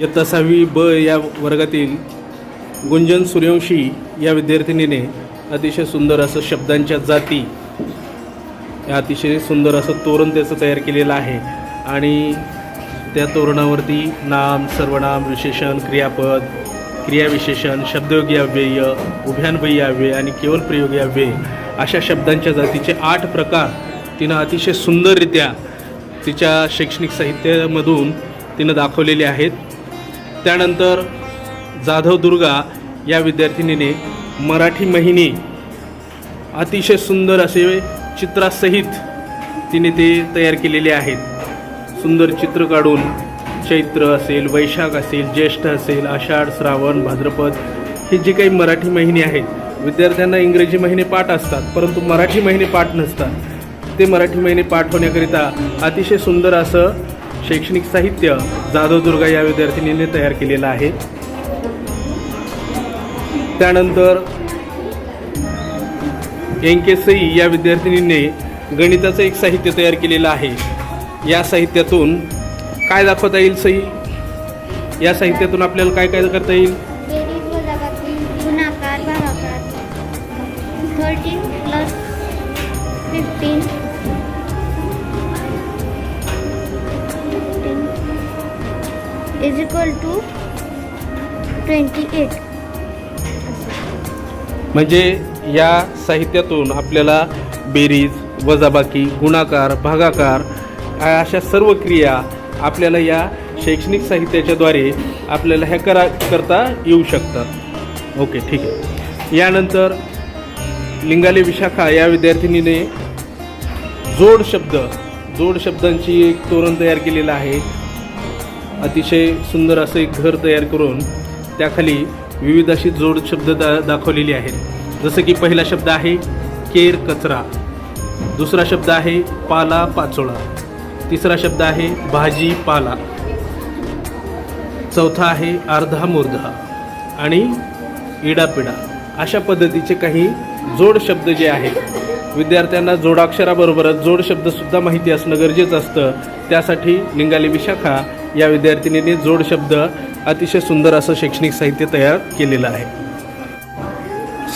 इयत्ता सहावी ब या वर्गातील गुंजन सूर्यवंशी या विद्यार्थिनीने अतिशय सुंदर असं शब्दांच्या जाती या अतिशय सुंदर असं तोरण त्याचं तयार केलेलं आहे. आणि त्या तोरणावरती नाम सर्वनाम विशेषण क्रियापद क्रियाविशेषण शब्दयोगी अव्यय उभ्यान्वयी अव्यय आणि केवळ प्रयोगी अव्यय अशा शब्दांच्या जातीचे आठ प्रकार तिनं अतिशय सुंदररित्या तिच्या शैक्षणिक साहित्यामधून तिनं दाखवलेले आहेत. त्यानंतर जाधव दुर्गा या विद्यार्थिनीने मराठी महिने अतिशय सुंदर असे चित्रासहित तिने ते तयार केलेले आहेत. सुंदर चित्र काढून चैत्र असेल वैशाख असेल ज्येष्ठ असेल आषाढ श्रावण भाद्रपद हे जे काही मराठी महिने आहेत विद्यार्थ्यांना इंग्रजी महिने पाठ असतात परंतु मराठी महिने पाठ नसतात. ते मराठी महिने पाठ होण्याकरिता अतिशय सुंदर असं शैक्षणिक साहित्य जाधवदुर्गा या विद्यार्थिनीने तयार केलेलं आहे. त्यानंतर एन के सई या विद्यार्थिनीने गणिताचं एक साहित्य तयार केलेलं आहे. या साहित्यातून काय दाखवता येईल सई? या साहित्यातून आपल्याला काय काय करता येईल? गुणाकार भागाकार thirteen plus fifteen is equal to twenty eight म्हणजे या साहित्यातून आपल्याला बेरीज वजाबाकी गुणाकार भागाकार अशा सर्व क्रिया आपल्याला या शैक्षणिक साहित्याच्याद्वारे आपल्याला ह्या करा करता येऊ शकतात. ओके ठीक आहे. यानंतर लिंगाले विशाखा या विद्यार्थिनीने जोड शब्द जोड शब्दांची एक तोरण तयार केलेलं आहे. अतिशय सुंदर असं एक घर तयार करून त्याखाली विविध अशी जोड शब्द दा दाखवलेली आहेत. जसं की पहिला शब्द आहे केर कचरा. दुसरा शब्द आहे पाला पाचोळा. तिसरा शब्द आहे भाजी पाला. चौथा आहे अर्धा मुर्धा. आणि इडापिडा अशा पद्धतीचे काही जोड शब्द जे आहेत विद्यार्थ्यांना जोडाक्षराबरोबरच जोड शब्दसुद्धा माहिती असणं गरजेचं असतं. त्यासाठी लिंगाली विशाखा या विद्यार्थिनीने जोड शब्द अतिशय सुंदर असं शैक्षणिक साहित्य तयार केलेलं आहे.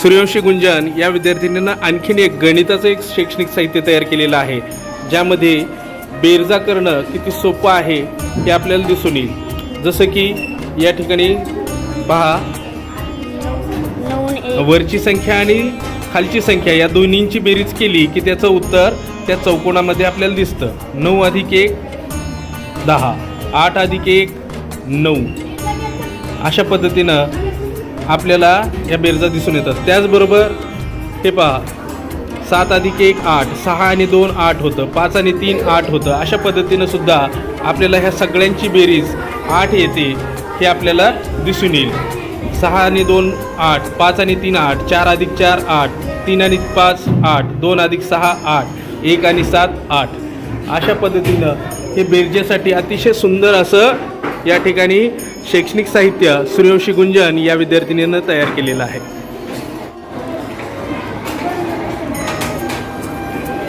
सूर्यवंशी गुंजन या विद्यार्थिनींना आणखीन एक गणिताचं एक शैक्षणिक साहित्य तयार केलेलं आहे. ज्यामध्ये बेरजा करणं किती सोपं आहे हे आपल्याला दिसून येईल. जसं की या ठिकाणी पहा वरची संख्या आणि खालची संख्या या दोन्हींची बेरीज केली की त्याचं उत्तर त्या चौकोनामध्ये आपल्याला दिसतं. नऊ अधिक एक दहा. आठ अधिक एक नऊ. अशा पद्धतीनं आपल्याला या बेरजा दिसून येतात. त्याचबरोबर हे पहा सात अधिक एक आठ. सहा आणि दोन आठ होतं. पाच आणि तीन आठ होतं. अशा पद्धतीनं सुद्धा आपल्याला ह्या सगळ्यांची बेरीज आठ येते हे आपल्याला दिसून येईल. सहा आणि दोन आठ. पाच आणि तीन आठ. चार अधिक चार आठ. तीन आणि पाच आठ. दोन अधिक सहा आठ. एक आणि सात आठ. अशा पद्धतीनं हे बेरजेसाठी अतिशय सुंदर असं या ठिकाणी शैक्षणिक साहित्य सूर्यवंशी गुंजन या विद्यार्थिनीनं तयार केलेलं आहे.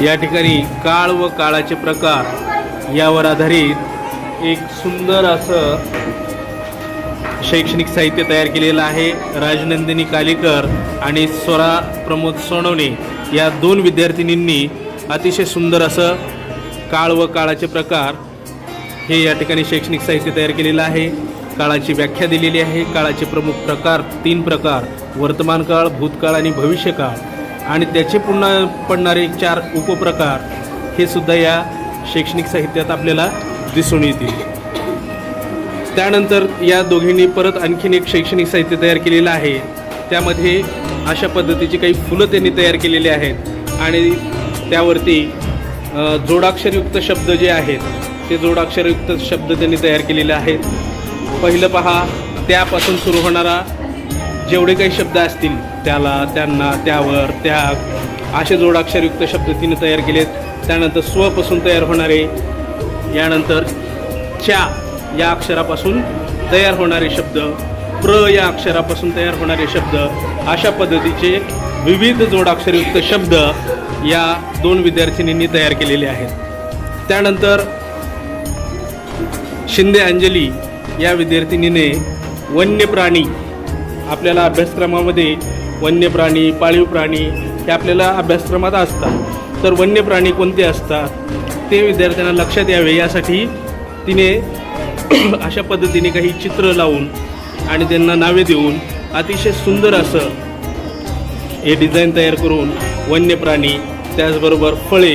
या ठिकाणी काळ व काळाचे प्रकार यावर आधारित एक सुंदर असं शैक्षणिक साहित्य तयार केलेलं आहे. राजनंदिनी कालेकर आणि स्वरा प्रमोद सोनवणे या दोन विद्यार्थिनींनी अतिशय सुंदर असं काळ व काळाचे प्रकार हे या ठिकाणी शैक्षणिक साहित्य तयार केलेलं आहे. काळाची व्याख्या दिलेली आहे. काळाचे प्रमुख प्रकार तीन प्रकार वर्तमान काळ भूतकाळ आणि भविष्यकाळ. आणि त्याचे पुन्हा पडणारे चार उपप्रकार हे सुद्धा या शैक्षणिक साहित्यात आपल्याला दिसून येतील. त्यानंतर या दोघींनी परत आणखीन एक शैक्षणिक साहित्य तयार केलेलं आहे. त्यामध्ये अशा पद्धतीची काही फुलं त्यांनी तयार केलेली आहेत. आणि त्यावरती जोडाक्षरयुक्त शब्द जे आहेत ते जोडाक्षरयुक्त शब्द त्यांनी तयार केलेले आहेत. पहिलं पहा त्यापासून सुरू होणारा जेवढे काही शब्द असतील त्याला त्यांना त्यावर त्याग असे जोडाक्षरयुक्त शब्द तिने तयार केलेत. त्यानंतर स्वपासून तयार होणारे यानंतर च्या या अक्षरापासून तयार होणारे शब्द प्र या अक्षरापासून तयार होणारे शब्द अशा पद्धतीचे विविध जोडाक्षरयुक्त शब्द या दोन विद्यार्थिनींनी तयार केलेले आहेत. त्यानंतर शिंदे अंजली या विद्यार्थिनीने वन्य प्राणी आपल्याला अभ्यासक्रमामध्ये वन्य प्राणी पाळीव प्राणी हे आपल्याला अभ्यासक्रमात असतात. तर वन्य प्राणी कोणते असतात? ते विद्यार्थ्यांना लक्षात यावे. यासाठी तिने अशा पद्धतीने काही चित्र लावून आणि त्यांना नावे देऊन अतिशय सुंदर असं हे डिझाईन तयार करून वन्य प्राणी त्याचबरोबर फळे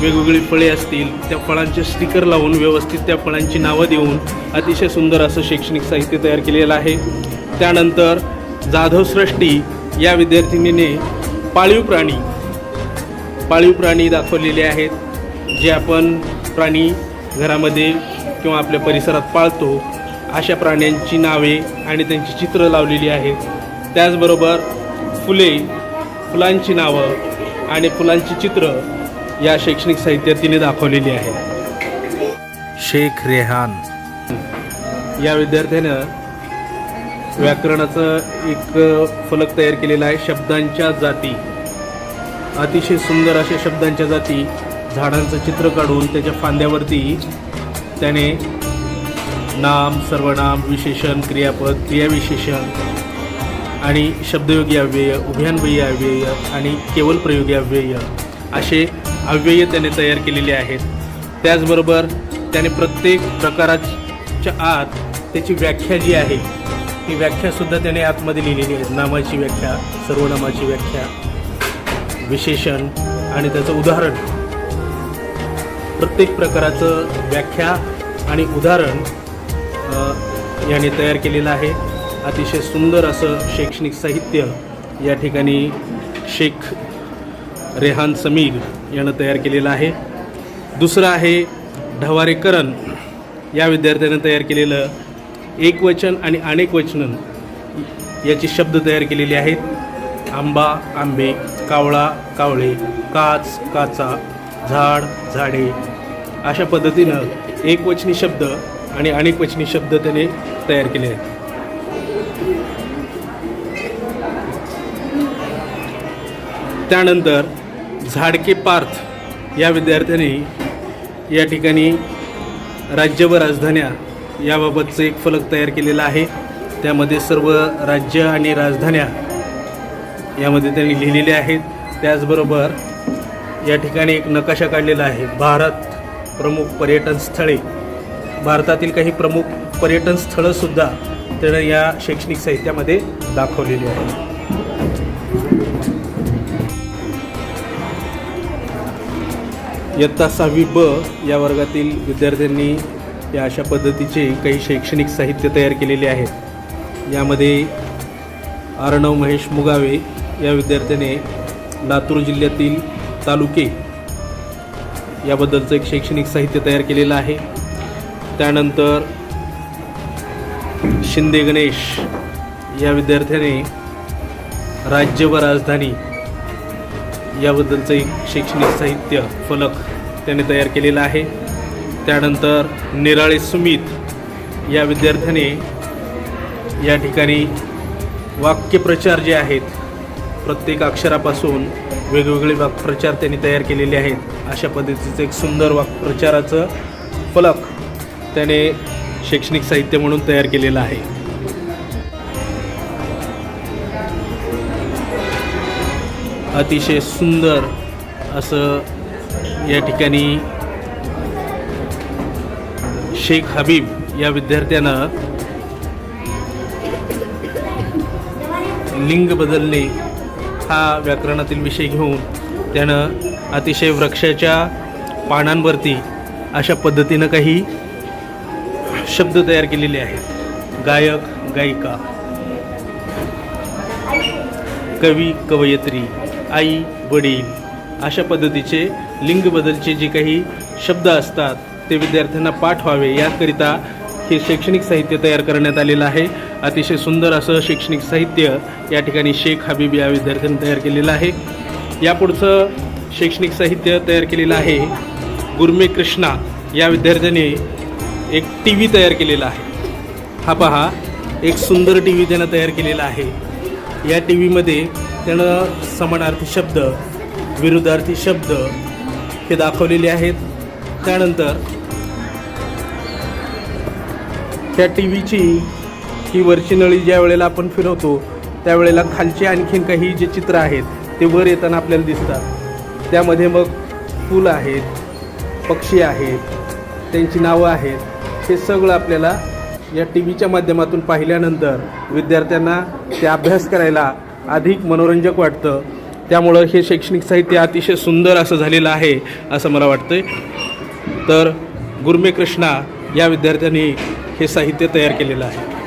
वेगवेगळी फळे असतील त्या फळांचे स्टिकर लावून व्यवस्थित त्या फळांची नावं देऊन अतिशय सुंदर असं शैक्षणिक साहित्य तयार केलेलं आहे. त्यानंतर जाधव सृष्टी या विद्यार्थिनीने पाळीव प्राणी पाळीव प्राणी दाखवलेले आहेत जे आपण प्राणी घरामध्ये किंवा आपल्या परिसरात पाळतो. अशा प्राण्यांची नावे आणि त्यांची चित्रं लावलेली आहेत. त्याचबरोबर फुले फुलांची नावं आणि फुलांची चित्र या शैक्षणिक साहित्यात तिने दाखवलेली आहे. शेख रेहान. या विद्यार्थ्यानं व्याकरणाचं एक फलक तयार केलेला आहे. शब्दांच्या जाती. अतिशय सुंदर अशा शब्दांच्या जाती. झाडांचं चित्र काढून त्याच्या फांद्यावरती त्याने नाम सर्वनाम विशेषण क्रियापद क्रियाविशेषण आणि शब्दयोगी अव्यय उभयान्वयी अव्यय आणि केवळ प्रयोगी अव्यय असे अव्यय त्याने तयार केलेले आहेत. त्याचबरोबर त्याने प्रत्येक प्रकाराच्या आत त्याची व्याख्या जी आहे ती व्याख्यासुद्धा त्याने आतमध्ये लिहिलेली आहे. नामाची व्याख्या सर्वनामाची व्याख्या विशेषण आणि त्याचं उदाहरण. प्रत्येक प्रकाराचं व्याख्या आणि उदाहरण याने तयार केलेलं आहे. अतिशय सुंदर असं शैक्षणिक साहित्य या ठिकाणी शेख रेहान समीर यानं तयार केलेलं आहे. दुसरं आहे ढवारेकरण या विद्यार्थ्यानं तयार केलेलं एकवचन आणि अनेक वचनं याची शब्द तयार केलेली आहेत. आंबा आंबे कावळा कावळे काच काचा झाड झाडे अशा पद्धतीनं एकवचनी शब्द आणि अनेकवचनी शब्द त्याने तयार केले आहेत. त्यानंतर झाडके पार्थ या विद्यार्थ्यांनी या ठिकाणी राज्य व राजधान्या याबाबतचं एक फलक तयार केलेला आहे. त्यामध्ये सर्व राज्य आणि राजधान्या यामध्ये त्यांनी लिहिलेले आहेत. त्याचबरोबर या ठिकाणी एक नकाशा काढलेला आहे. भारत प्रमुख पर्यटन स्थळे. भारतातील काही प्रमुख पर्यटन स्थळंसुद्धा त्यानं या शैक्षणिक साहित्यामध्ये दाखवलेली आहेत. इयत्ता सहावी ब या वर्गातील विद्यार्थ्यांनी या अशा पद्धतीचे काही शैक्षणिक साहित्य तयार केलेले आहेत यामध्ये अर्णव महेश मुगावे या विद्यार्थ्याने लातूर जिल्ह्यातील तालुके याबद्दलचं एक शैक्षणिक साहित्य तयार केलेलं आहे. त्यानंतर शिंदे गणेश या विद्यार्थ्याने राज्य व राजधानी याबद्दलचं एक शैक्षणिक साहित्य फलक त्याने तयार केलेला आहे. त्यानंतर निराळे सुमित या विद्यार्थ्याने या ठिकाणी वाक्यप्रचार जे आहेत प्रत्येक अक्षरापासून वेगवेगळे वाक्प्रचार त्यांनी तयार केलेले आहेत. अशा पद्धतीचं एक सुंदर वाक्प्रचाराचं फलक त्याने शैक्षणिक साहित्य म्हणून तयार केलेलं आहे. अतिशय सुंदर असं या ठिकाणी शेख हबीब या विद्यार्थ्यानं लिंग बदलणे हा व्याकरणातील विषय घेऊन त्यानं अतिशय वृक्षाच्या पानांवरती अशा पद्धतीनं काही शब्द तयार केलेले आहेत. गायक गायिका कवी कवयित्री आई वडील अशा पद्धतीचे लिंग बदलचे जे काही शब्द असतात ते विद्यार्थ्यांना पाठ व्हावे. याकरिता हे शैक्षणिक साहित्य तयार करण्यात आलेलं आहे. अतिशय सुंदर असं शैक्षणिक साहित्य या ठिकाणी शेख हबीब या विद्यार्थ्यांनी तयार केलेलं आहे. यापुढचं शैक्षणिक साहित्य तयार केलेलं आहे गुरमे कृष्णा या विद्यार्थ्याने एक टी व्ही तयार केलेला आहे. हा पहा एक सुंदर टी व्ही त्यानं तयार केलेला आहे. या टी व्हीमध्ये त्यानं समानार्थी शब्द विरुद्धार्थी शब्द हे दाखवलेले आहेत. त्यानंतर त्या टी व्हीची ही वरची नळी ज्या वेळेला आपण फिरवतो त्यावेळेला खालचे आणखीन काही जे चित्र आहेत ते वर येताना आपल्याला दिसतात. त्यामध्ये मग फुलं आहेत पक्षी आहेत त्यांची नावं आहेत हे सगळं आपल्याला या टी व्हीच्या माध्यमातून पाहिल्यानंतर विद्यार्थ्यांना ते अभ्यास करायला अधिक मनोरंजक वाटतं. त्यामुळं हे शैक्षणिक साहित्य अतिशय सुंदर असं झालेलं आहे असं मला वाटतं तर गुरमे कृष्णा या विद्यार्थ्यांनी हे साहित्य तयार केलेलं आहे.